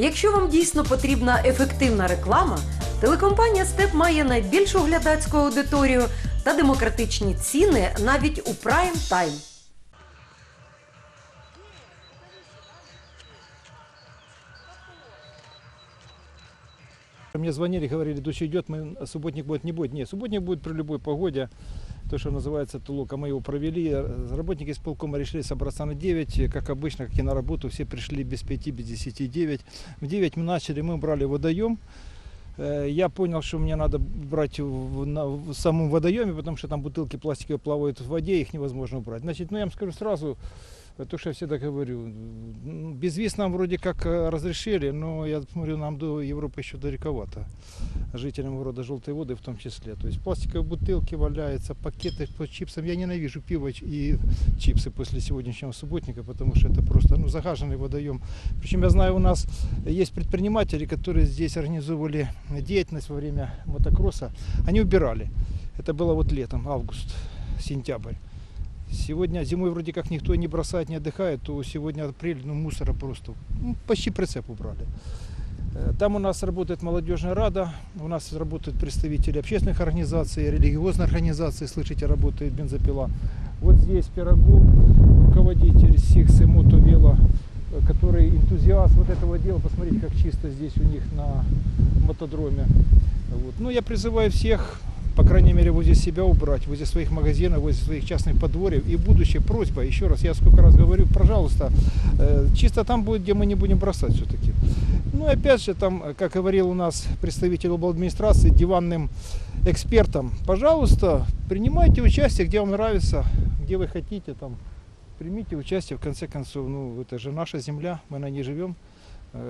Якщо вам дійсно потрібна ефективна реклама, телекомпанія Степ має найбільшу глядацьку аудиторію та демократичні ціни навіть у прайм тайм. Мне звонили, говорили, дождь идет, мы, субботник будет, не будет. Нет, субботник будет при любой погоде, то, что называется Тулука. Мы его провели, работники исполкома решили собраться на 9, как обычно, как и на работу, все пришли без 5, без 10, 9. В 9 мы начали, мы брали водоем, Э, я понял, что мне надо брать в, на, в самом водоеме, потому что там бутылки пластиковые плавают в воде, их невозможно убрать. Значит, ну я вам скажу сразу, э, то, что я всегда говорю, безвиз нам вроде как э, разрешили, но я смотрю, нам до Европы еще далековато, жителям города Желтой Воды в том числе. То есть пластиковые бутылки валяются, пакеты по чипсам. Я ненавижу пиво и чипсы после сегодняшнего субботника, потому что это просто ну, загаженный водоем. Причем я знаю, у нас есть предприниматели, которые здесь организовывали деятельность во время мотокросса. Они убирали. Это было вот летом, август, сентябрь. Сегодня зимой вроде как никто не бросает, не отдыхает, то сегодня апрель, ну мусора просто, ну, почти прицеп убрали. Э, Там у нас работает молодежная рада, у нас работают представители общественных организаций, религиозной организации, слышите, работает бензопила. Вот здесь Пирогов, руководитель Сиксы Мотовела, э, который энтузиаст вот этого дела. Посмотрите, как чисто здесь у них на мотодроме. Вот. Ну, я призываю всех, по крайней мере, возле себя убрать, возле своих магазинов, возле своих частных подворьев. И будущее просьба, еще раз, я сколько раз говорю, пожалуйста, э, чисто там будет, где мы не будем бросать все-таки. Ну опять же, там, э, как говорил у нас представитель администрации, диванным экспертам, пожалуйста, принимайте участие, где вам нравится, где вы хотите, там, примите участие, в конце концов, ну, это же наша земля, мы на ней живем,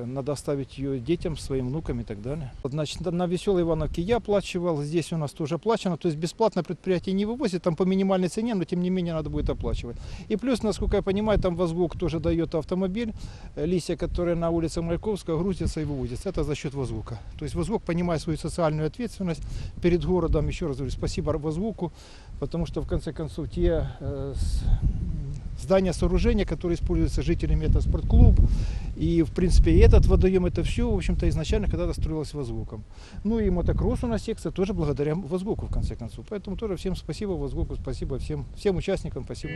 надо оставить ее детям, своим внукам и так далее. Значит, на Веселой Ивановке я оплачивал, здесь у нас тоже оплачено, то есть бесплатно предприятие не вывозит, там по минимальной цене, но тем не менее надо будет оплачивать. И плюс, насколько я понимаю, там Возвук тоже дает автомобиль, э, листья, которые на улице Маяковского грузятся и вывозятся, это за счет Возвука. То есть Возвук, понимая свою социальную ответственность перед городом, еще раз говорю, спасибо Возвуку, потому что в конце концов те э, здания, сооружения, которые используются жителями, это спортклуб. И, в принципе, и этот водоем, это все, в общем-то, изначально когда-то строилось возвуком. Ну и мотокросс у нас секция тоже благодаря возвуку, в конце концов. Поэтому тоже всем спасибо возвуку, спасибо всем, всем участникам, спасибо.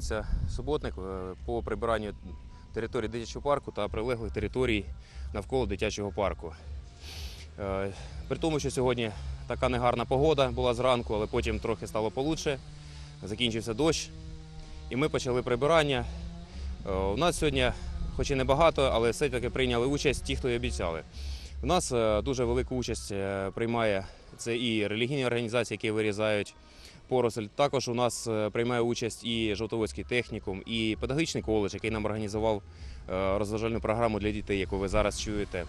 Знаходиться суботник е, по прибиранню території дитячого парку та прилеглих територій навколо дитячого парку. Е, При тому, що сьогодні така негарна погода була зранку, але потім трохи стало получше, закінчився дощ, і ми почали прибирання. Е, У нас сьогодні, хоч і небагато, але все-таки прийняли участь ті, хто і обіцяли. У нас дуже велику участь приймає це і релігійні організації, які вирізають поросль. Також у нас е, приймає участь і Жовтоводський технікум, і педагогічний коледж, який нам організував е, розважальну програму для дітей, яку ви зараз чуєте.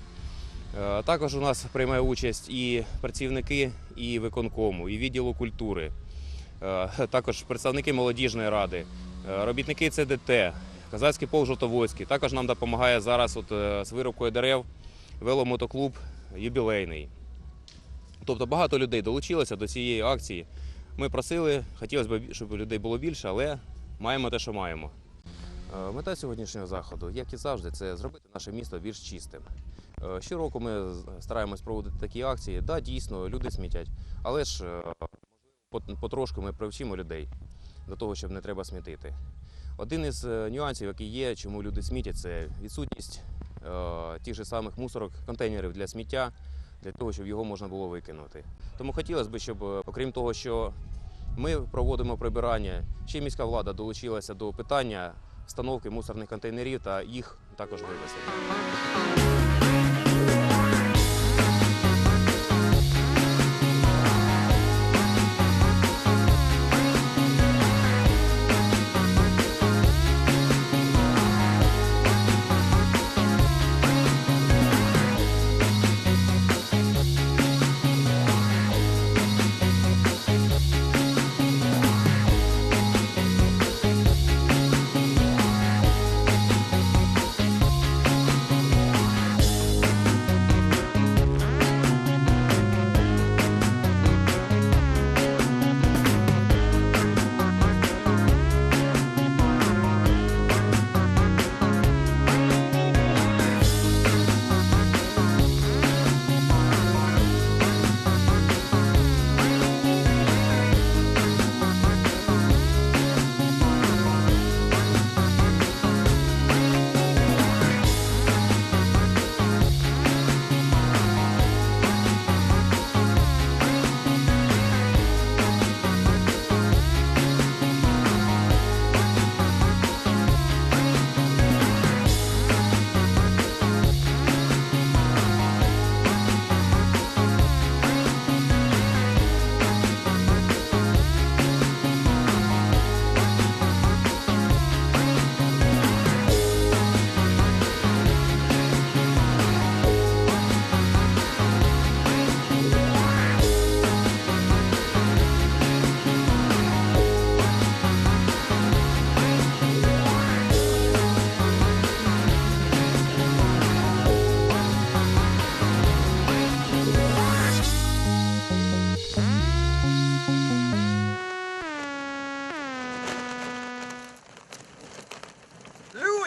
Е, Також у нас приймає участь і працівники і виконкому, і відділу культури, також представники молодіжної ради, робітники ЦДТ, Казацький полк Жовтоводський. Також нам допомагає зараз от, з вирубкою дерев веломотоклуб юбілейний. Тобто багато людей долучилося до цієї акції. Ми просили, хотілося б, щоб людей було більше, але маємо те, що маємо. Е, Мета сьогоднішнього заходу, як і завжди, це зробити наше місто більш чистим. Е, Щороку ми стараємось проводити такі акції. Да, дійсно, люди смітять, але ж е, потрошку ми привчимо людей до того, щоб не треба смітити. Один із нюансів, який є, чому люди смітять, це відсутність тих же самих мусорок, контейнерів для сміття, для того, щоб його можна було викинути. Тому хотілося б, щоб, е, окрім того, що ми проводимо прибирання, ще міська влада долучилася до питання встановки мусорних контейнерів та їх також вивезення.